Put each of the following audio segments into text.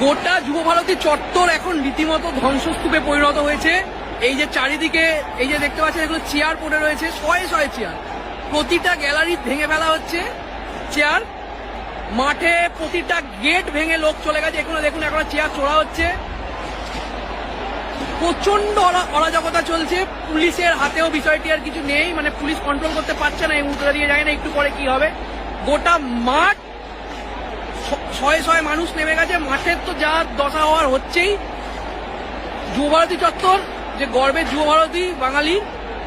গোটা যুবভারতী চত্বর এখন রীতিমতো ধ্বংসস্তূপে পরিণত হয়েছে। এই যে চারিদিকে, এই যে দেখতে পাচ্ছেন, এগুলো চেয়ার পড়ে রয়েছে, শয়ে শয়ে চেয়ার। প্রতিটা গ্যালারি ভেঙে ফেলা হচ্ছে। চেয়ার, মাঠে প্রতিটা গেট ভেঙে লোক চলে গেছে। এখানে দেখুন, এখন চেয়ার চড়া হচ্ছে। প্রচণ্ড অরা- অরাজকতা চলছে। পুলিশের হাতেও বিষয়টি আর কিছু নেই। মানে পুলিশ কন্ট্রোল করতে পারছে না, এই মুহূর্তে দিয়ে যায় না। একটু পরে কি হবে? গোটা মাঠ শয়ে শয়ে মানুষ নেমে গেছে। মাঠের তো যা দশা হওয়ার হচ্ছেই। যুবভারতী চত্বর, যে গর্বের যুবভারতী বাঙালি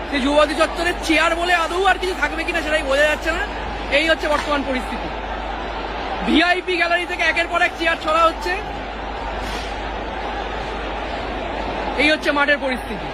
সেই যুবভারতী চত্বরের চেয়ার বলে আদৌ আর কিছু থাকবে কিনা সেটাই বোঝা যাচ্ছে না। এই হচ্ছে বর্তমান পরিস্থিতি। ভিআইপি গ্যালারি থেকে একের পর এক চেয়ার ছড়া হচ্ছে। এই হচ্ছে মাঠের পরিস্থিতি।